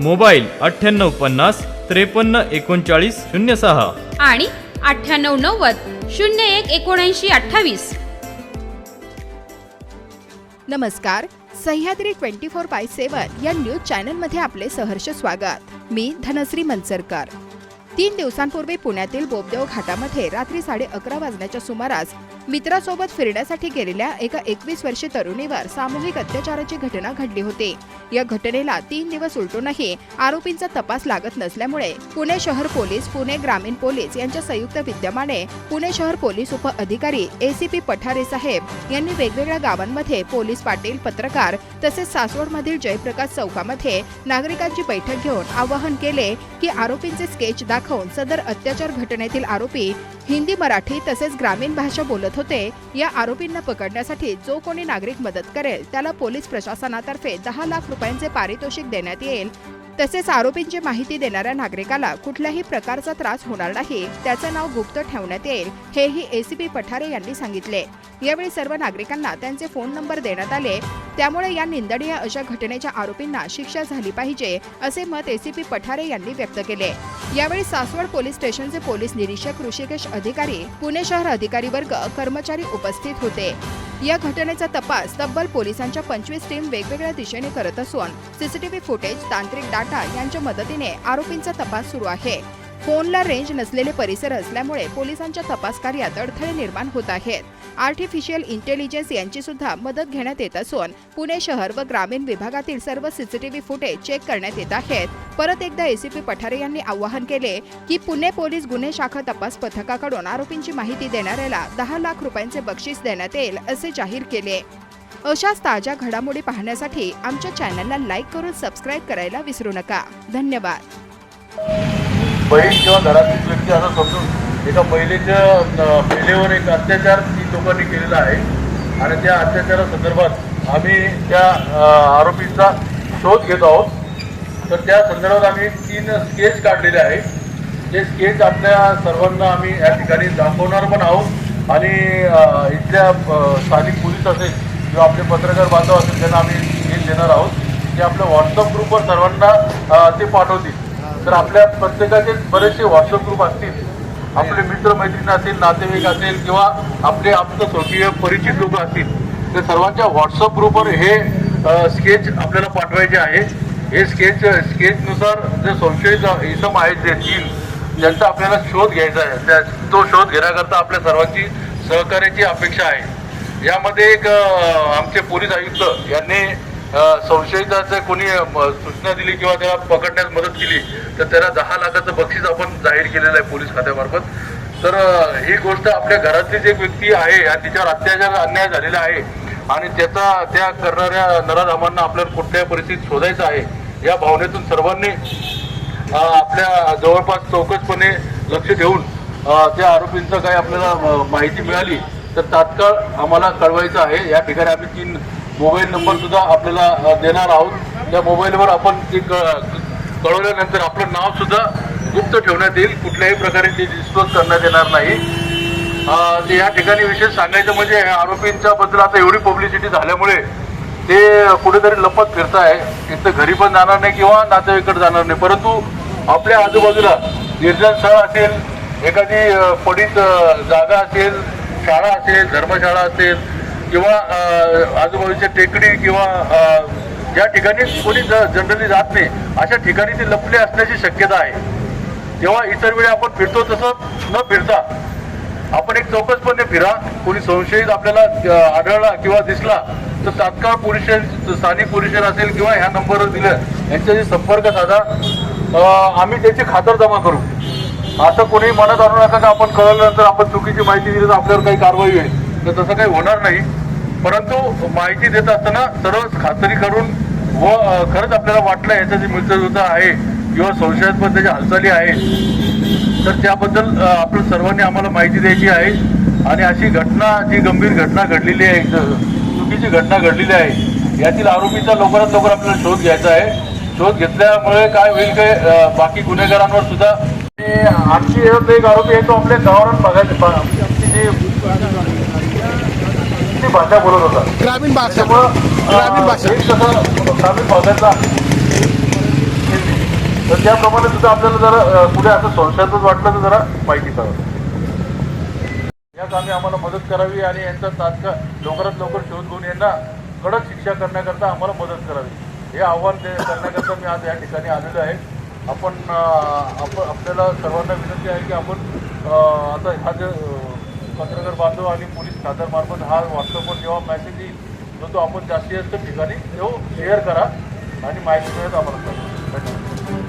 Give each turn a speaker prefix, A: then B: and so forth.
A: Mobile अठ्ठ्याण्णव पन्नास त्रेपन्न एकोणचाळीस शून्य सहा.
B: आणि अठ्ठ्याण्णव नव्वद शून्य एक एकोणऐंशी अठ्ठावीस.
C: नमस्कार. Sahyadri twenty four by seven या न्यूज चॅनलमध्ये आपले सहर्ष स्वागत. मी धनश्री मनसरकर. तीन दिवसांपूर्वी पुण्यातील बोबदेव घाटामध्ये रात्री साडे अकरा वाजण्याच्या सुमारास मित्रासोबत फिरण्यासाठी गेलेल्या एका एकवीस वर्षीय तरुणीवर सामूहिक अत्याचाराची घटना घडली होती. या घटनेला तीन दिवस उलटूनही आरोपींचा तपास लागत नसल्यामुळे पुणे शहर पोलीस पुणे ग्रामीण पोलीस यांच्या संयुक्त विद्यमाने पुणे शहर पोलीस उप अधिकारी एसीपी पठारे साहेब यांनी वेगवेगळ्या गावांमध्ये पोलीस पाटील पत्रकार तसेच सासवडमधील जयप्रकाश चौकामध्ये नागरिकांची बैठक घेऊन आवाहन केले की आरोपींचे स्केच दाखवून सदर अत्याचार घटनेतील आरोपी हिंदी मराठी तसेच ग्रामीण भाषा बोलत होते या आरोपींना पकडण्यासाठी जो कोणी नागरिक मदत करेल त्याला पोलीस प्रशासनातर्फे दहा लाख रुपयांचे पारितोषिक देण्यात येईल. तसेच आरोपींची माहिती देणाऱ्या नागरिकाला कुठल्याही प्रकारचा त्रास होणार नाही त्याचं नाव गुप्त ठेवण्यात येईल हेही एसीपी पठारे यांनी सांगितले. यावेळी सर्व नागरिकांना त्यांचे फोन नंबर देण्यात आले. त्यामुळे या निंदनीय अशा घटनेच्या आरोपींना शिक्षा झाली पाहिजे असे मत एसीपी पठारे यांनी व्यक्त केले. यावेळी सासवड पोलीस स्टेशनचे पोलीस निरीक्षक ऋषिकेश अधिकारी पुणे शहर अधिकारी वर्ग कर्मचारी उपस्थित होते. या घटनेचा तपास तब्बल पोलिसांच्या पंचवीस टीम वेगवेगळ्या दिशेने करत असून सीसीटीव्ही फुटेज तांत्रिक डाटा यांच्या मदतीने आरोपींचा तपास सुरू आहे. फोनला रेंज नसलेले परिसर असल्यामुळे पोलिसांच्या तपास कार्यात अडथळे निर्माण होत आहेत. आर्टिफिशियल इंटेलिजन्स यांची सुद्धा मदत घेण्यात येत असून पुणे शहर व ग्रामीण विभागातील सर्व सीसीटीव्ही फुटेज चेक करण्यात येत आहेत. परत एकदा एसीपी पठारे यांनी आवाहन केले की पुणे पोलीस गुन्हे शाखा तपास पथकाकडून आरोपींची माहिती देणाऱ्याला दहा लाख रुपयांचे बक्षीस देण्यात येईल असे जाहीर केले. अशाच ताज्या घडामोडी पाहण्यासाठी आमच्या चॅनलला लाईक करून सबस्क्राईब करायला विसरू नका. धन्यवाद.
D: बहीण किंवा घरातील व्यक्ती असं समजून एका महिलेच्या महिलेवर एक अत्याचार तीन लोकांनी केलेला आहे. आणि त्या अत्याचारासंदर्भात आम्ही त्या आरोपींचा शोध घेत आहोत. तर त्या संदर्भात आम्ही तीन स्केच काढलेले आहे ते स्केच आपल्या सर्वांना आम्ही या ठिकाणी दाखवणार पण आहोत. आणि इथल्या स्थानिक पोलीस असेल किंवा आपले पत्रकार बांधव असेल त्यांना आम्ही स्केच देणार आहोत. ते आपल्या व्हॉट्सअप ग्रुपवर सर्वांना ते पाठवतील. तर आपल्या प्रत्येकाचे बरेचसे व्हॉट्सअप ग्रुप असतील आपले मित्रमैत्रिणी असतील असेल नातेवाईक असेल किंवा आपले आपलं स्वकीय परिचित लोक असतील ते सर्वांच्या व्हॉट्सअप ग्रुपवर हे स्केच आपल्याला पाठवायचे आहे. हे स्केच स्केचनुसार जे संशयित इसम आहेत जे तीन ज्यांचा आपल्याला शोध घ्यायचा आहे. त्या तो शोध घेण्याकरता आपल्या सर्वांची सहकार्याची अपेक्षा आहे. यामध्ये एक आमचे पोलीस आयुक्त यांनी संशयिताचं कोणी सूचना दिली किंवा त्याला पकडण्यास मदत केली तर त्याला दहा लाखाचं बक्षीस आपण जाहीर केलेलं आहे पोलीस खात्यामार्फत. तर ही गोष्ट आपल्या घरातलीच एक व्यक्ती आहे आणि तिच्यावर अत्याचार अन्याय झालेला आहे. आणि त्याचा त्या करणाऱ्या नराधामांना आपल्याला कुठल्याही परिस्थितीत शोधायचं आहे या भावनेतून सर्वांनी आपल्या जवळपास चौकसपणे लक्ष देऊन त्या आरोपींचं काही आपल्याला माहिती मिळाली तर तात्काळ आम्हाला कळवायचं आहे. या ठिकाणी आम्ही तीन मोबाईल नंबर सुद्धा आपल्याला देणार आहोत. त्या मोबाईलवर आपण ते कळवल्यानंतर आपलं नाव सुद्धा गुप्त ठेवण्यात येईल. कुठल्याही प्रकारे ते डिस्क्लोज करण्यात येणार नाही. या ठिकाणी विशेष सांगायचं म्हणजे आरोपींच्या बद्दल आता एवढी पब्लिसिटी झाल्यामुळे ते कुठेतरी लपत फिरताय. इथं घरी पण जाणार नाही किंवा नातेवाईकडे जाणार नाही. परंतु आपल्या आजूबाजूला निर्जन स्थळ असेल एखादी पडीत जागा असेल शाळा असेल धर्मशाळा असेल किंवा आजूबाजूच्या टेकडी किंवा ज्या ठिकाणी कोणी जनरली जात नाही अशा ठिकाणी ते लपले असण्याची शक्यता आहे. तेव्हा इतर वेळी आपण फिरतो तसं न फिरता आपण एक चौकसपणे फिरा कोणी संशयित आपल्याला आढळला किंवा दिसला तर तात्काळ पोलीस स्टेशन स्थानिक पोलीस स्टेशन असेल किंवा ह्या नंबरवर दिलं यांच्याशी संपर्क साधा. आम्ही त्याची खातर जमा करू. असं कोणी मनात आणू नका का आपण कळल्यानंतर आपण चुकीची माहिती दिली तर आपल्यावर काही कारवाई होईल. तर तसं काही होणार नाही. परंतु माहिती देत असताना सर्व खात्री करून व खरंच आपल्याला वाटलं याच्याची मिळतं आहे किंवा संशयास्पद त्याच्या हालचाली आहेत. तर त्याबद्दल आपण सर्वांनी आम्हाला माहिती द्यायची आहे. आणि अशी घटना जी गंभीर घटना घडलेली आहे चुकीची घटना घडलेली आहे यातील आरोपीचा लवकरात लवकर आपल्याला शोध घ्यायचा आहे. शोध घेतल्यामुळे काय होईल काय बाकी गुन्हेगारांवर सुद्धा आमची आणखी एक आरोपी आहे तो आपल्या गावावर बघायला जी ती भाषा बोलत होता.
E: ग्रामीण भाषा. ग्रामीण भाषा.
D: ग्रामीण भागाचा तर त्याप्रमाणे सुद्धा आपल्याला जरा कुठे असं संशयातच वाटलं तर जरा माहिती करा या कामी आम्हाला मदत करावी आणि यांचा तात्काळ लवकरात लवकर शोध घेऊन यांना कडक शिक्षा करण्याकरता आम्हाला मदत करावी. हे आव्हान करण्याकरता मी आज या ठिकाणी आलेलो आहे. आपण आपण आपल्याला सर्वांना विनंती आहे की आपण आता हा जे पत्रकार बांधव आणि पोलीस खात्यामार्फत हा व्हॉट्सअपवर जेव्हा मेसेज येईल तर तो आपण जास्तीत जास्त ठिकाणी तो शेअर करा आणि माहिती मिळत आम्हाला. धन्यवाद.